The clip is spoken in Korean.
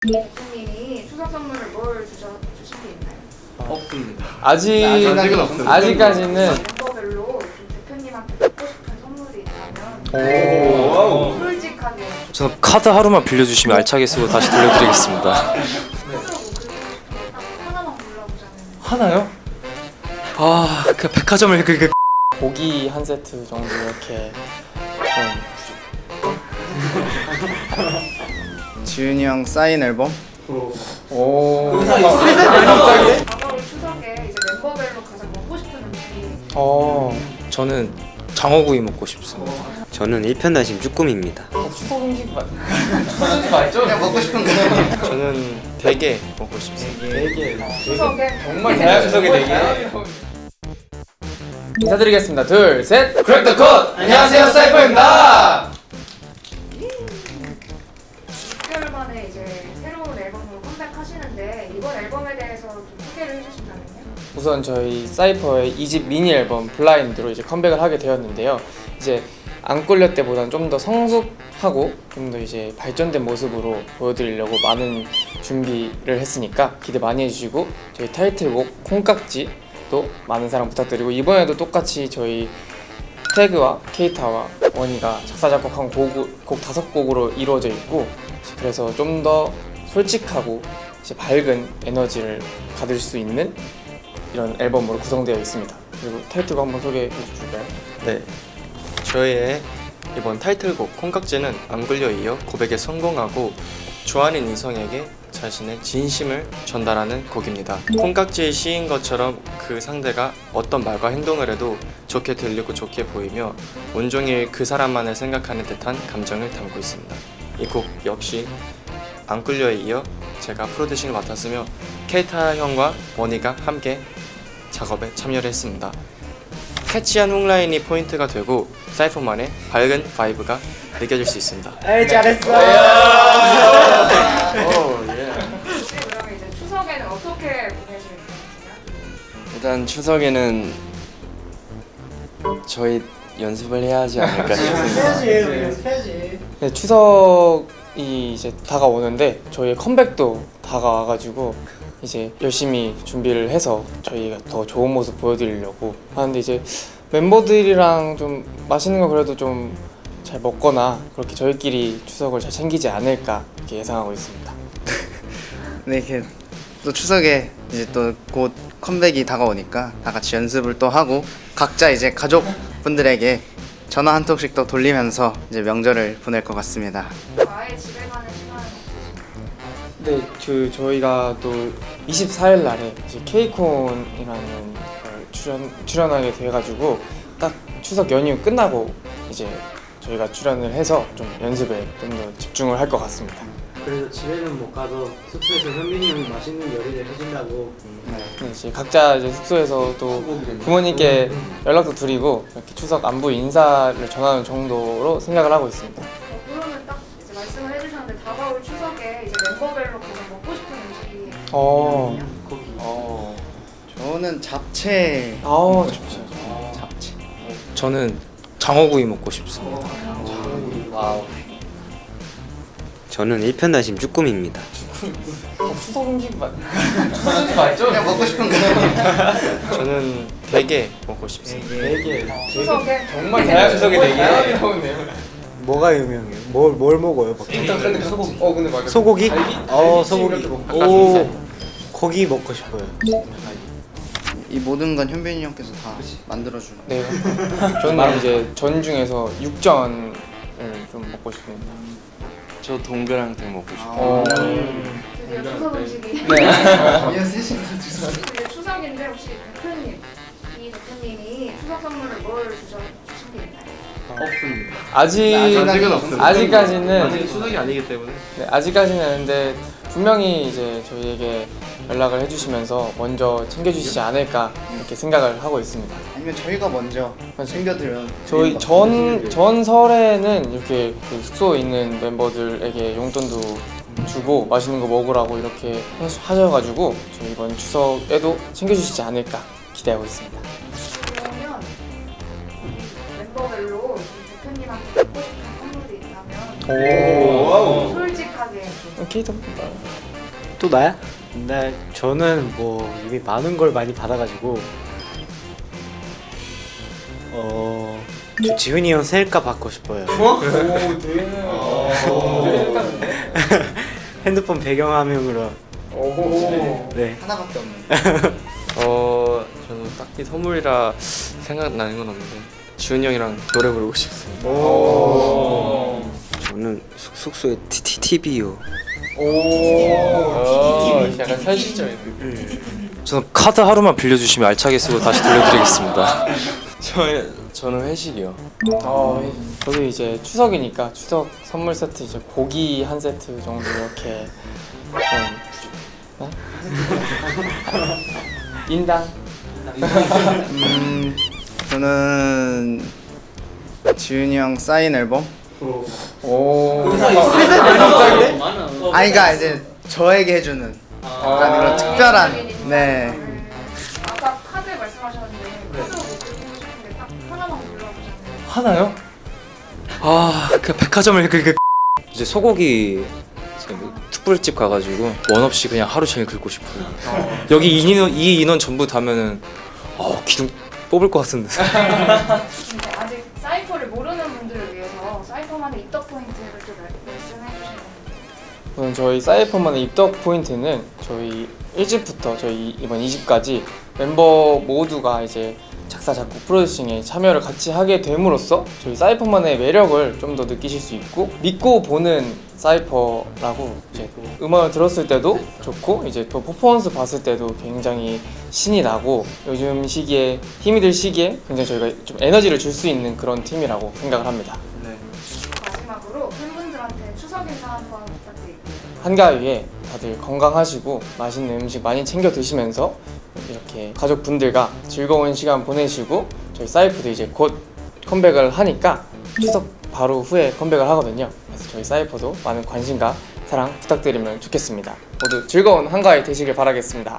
대표님이 추석 선물을 뭘 주셔, 주신 게 있나요? 없습니다. 아직 아직은 없습니다. 아직까지는 멤버별로 좀 대표님한테 받고 싶은 선물이 있다면 오. 솔직하게 저는 카드 하루만 빌려주시면 알차게 쓰고 다시 돌려드리겠습니다. 스스로 뭐 그리고 싶은 딱 하나만 골라보자면 하나요? 아, 그 백화점을 그, 그 고기 한 세트 정도 이렇게 지윤이 형 사인 앨범? 좀 오. 다가올 추석에 이제 멤버별로 가장 먹고 싶은 음식이 어. 저는 장어구이 먹고 싶습니다. 저는 일편단심 쭈꾸미입니다. 추석 음식 맞. 추석 음식 맞죠? 그냥 먹고 싶은 거. 저는 대게 먹고 싶습니다. 되게 추석에 정말 다양한 추석이 되게. 인사드리겠습니다. 둘, 셋. 크랙 더 컷. 안녕하세요, 사이퍼입니다. 만에 이제 새로운 앨범으로 컴백하시는데 이번 앨범에 대해서 좀 소개를 해주신다면요? 우선 저희 사이퍼의 2집 미니 앨범 블라인드로 이제 컴백을 하게 되었는데요. 이제 안 꼴려 때보다는 좀더 성숙하고 좀 더 이제 발전된 모습으로 보여드리려고 많은 준비를 했으니까 기대 많이 해주시고 저희 타이틀곡 콩깍지도 많은 사랑 부탁드리고 이번에도 똑같이 저희 태그와 케이타와 원희가 작사 작곡한 곡, 곡 다섯 곡으로 이루어져 있고 그래서 좀 더 솔직하고 밝은 에너지를 받을 수 있는 이런 앨범으로 구성되어 있습니다. 그리고 타이틀곡 한번 소개해 주실까요? 네. 저희의 이번 타이틀곡 콩깍지는 안 굴려 이어 고백에 성공하고 좋아하는 이성에게 자신의 진심을 전달하는 곡입니다. 콩깍지의 시인 것처럼 그 상대가 어떤 말과 행동을 해도 좋게 들리고 좋게 보이며 온종일 그 사람만을 생각하는 듯한 감정을 담고 있습니다. 이 곡 역시 안 굴려에 이어 제가 프로듀싱을 맡았으며 케이타 형과 원희가 함께 작업에 참여를 했습니다. 캐치한 훅라인이 포인트가 되고 사이퍼만의 밝은 바이브가 느껴질 수 있습니다. 혹시 그러면 이제 추석에는 어떻게 보내실 건가요? 일단 추석에는 저희 연습을 해야 하지 않을까 싶습니다. 네, 추석이 이제 다가오는데 저희의 컴백도 다가와가지고 이제 열심히 준비를 해서 저희가 더 좋은 모습 보여드리려고 하는데 이제 멤버들이랑 좀 맛있는 거 그래도 좀 잘 먹거나 그렇게 저희끼리 추석을 잘 챙기지 않을까 이렇게 예상하고 있습니다. 네, 또 추석에 이제 또 곧 컴백이 다가오니까 다 같이 연습을 또 하고 각자 이제 가족분들에게 전화 한 통씩 또 돌리면서 이제 명절을 보낼 것 같습니다. 아예 집에 가는 시간은 없으신가요? 네, 그 저희가 또 24일 날에 이제 케이콘이라는 걸 출연 출연하게 돼가지고 딱 추석 연휴 끝나고 이제 저희가 출연을 해서 좀 연습에 좀 더 집중을 할 것 같습니다. 그래서 집에는 못 가도 숙소에서 현민이 형이 맛있는 요리를 해준다고 네, 이제 각자 이제 숙소에서 또 부모님께 연락도 드리고 이렇게 추석 안부 인사를 전하는 정도로 생각을 하고 있습니다. 어, 그러면 딱 이제 말씀을 해주셨는데 다가올 추석에 이제 멤버별로 가장 먹고 싶은 음식이 어, 어, 저는 잡채 아우 좋죠. 잡채. 저는 장어구이 먹고 싶습니다. 저는 일편단심 쭈꾸미입니다. 추석 음식 맞 추석 음식 맞죠? 그냥 먹고 싶은 거. 저는 대게 먹고 싶습니다. 되게 추석에 정말 다양한 추석이 되게 나오네요. 뭐가 유명해요? 뭘, 뭘 먹어요? 보통? 일단 근데 소고기. 어 근데 맞아. 소고기? 갈비? 어 소고기. 오 고기 먹고 싶어요 이 모든 건 현빈이 형께서 다 만들어주는. 네. 저는 이제 전 중에서 육전을 좀 먹고 싶습니다. 저 동그랑땡 먹고 싶어요. 어. 드디어 추석 음식이 네. 이어 셋이서 주소. 이제 추석인데 혹시 대표님 이 대표님이 추석 선물을 뭘게 네, 아직 아직은 없습니다. 아직까지는 아직 추석이 아니기 때문에. 네, 아직까지는 아닌데 분명히 이제 저희에게 연락을 해주시면서 먼저 챙겨주시지 않을까 이렇게 생각을 하고 있습니다. 아니면 저희가 먼저 챙겨드려. 저희 전, 전 설에는 이렇게 그 숙소에 있는 멤버들에게 용돈도 주고 맛있는 거 먹으라고 이렇게 하셔- 하셔가지고 저희 이번 추석에도 챙겨주시지 않을까 기대하고 있습니다. 오. 솔직하게 케이터 또 나야? 네, 저는 뭐 이미 많은 걸 많이 받아가지고 어, 저 지훈이 형 셀카 받고 싶어요. 오 되는 핸드폰 배경화면으로. 오 네. 하나밖에 없는. 어 저는 딱히 선물이라 생각나는 건 없는데 지훈이 형이랑 노래 부르고 싶습니다. 저는 숙, 숙소에 TV요. 오 약간 현실적인 저는 카드 하루만 빌려주시면 알차게 쓰고 다시 돌려드리겠습니다. 저 저는 회식이요. 어, 저도 이제 추석이니까 추석 선물 세트 이제 고기 한 세트 정도 이렇게 좀 네? 인당 음, 저는 지훈이 형 사인 앨범. 오 아니 그러니까 이제 저에게 해주는 약간 그런 특별한. 네. 아까 카드 말씀하셨는데 카드 못 드리고 싶은데 딱 하나만 골라보셨네요. 하나요? 아, 그 백화점을 그, 그 이제 소고기 이제 뭐 툭불집 가가지고 원 없이 그냥 하루 종일 긁고 싶어요. 여기 이 인원, 이 인원 전부 다면은 어 기둥 뽑을 것 같은데. 근데 아직 사이퍼를 모르는 우선 저희 사이퍼만의 입덕 포인트는 저희 1집부터 저희 이번 2집까지 멤버 모두가 이제 작사 작곡 프로듀싱에 참여를 같이 하게 됨으로써 저희 사이퍼만의 매력을 좀 더 느끼실 수 있고 믿고 보는 사이퍼라고 이제 음악을 들었을 때도 좋고 이제 또 퍼포먼스 봤을 때도 굉장히 신이 나고 요즘 시기에 힘이 들 시기에 굉장히 저희가 좀 에너지를 줄 수 있는 그런 팀이라고 생각을 합니다. 한가위에 다들 건강하시고 맛있는 음식 많이 챙겨 드시면서 이렇게 가족분들과 즐거운 시간 보내시고 저희 사이프도 이제 곧 컴백을 하니까 추석 바로 후에 컴백을 하거든요. 그래서 저희 사이퍼도 많은 관심과 사랑 부탁드리면 좋겠습니다. 모두 즐거운 한가위 되시길 바라겠습니다.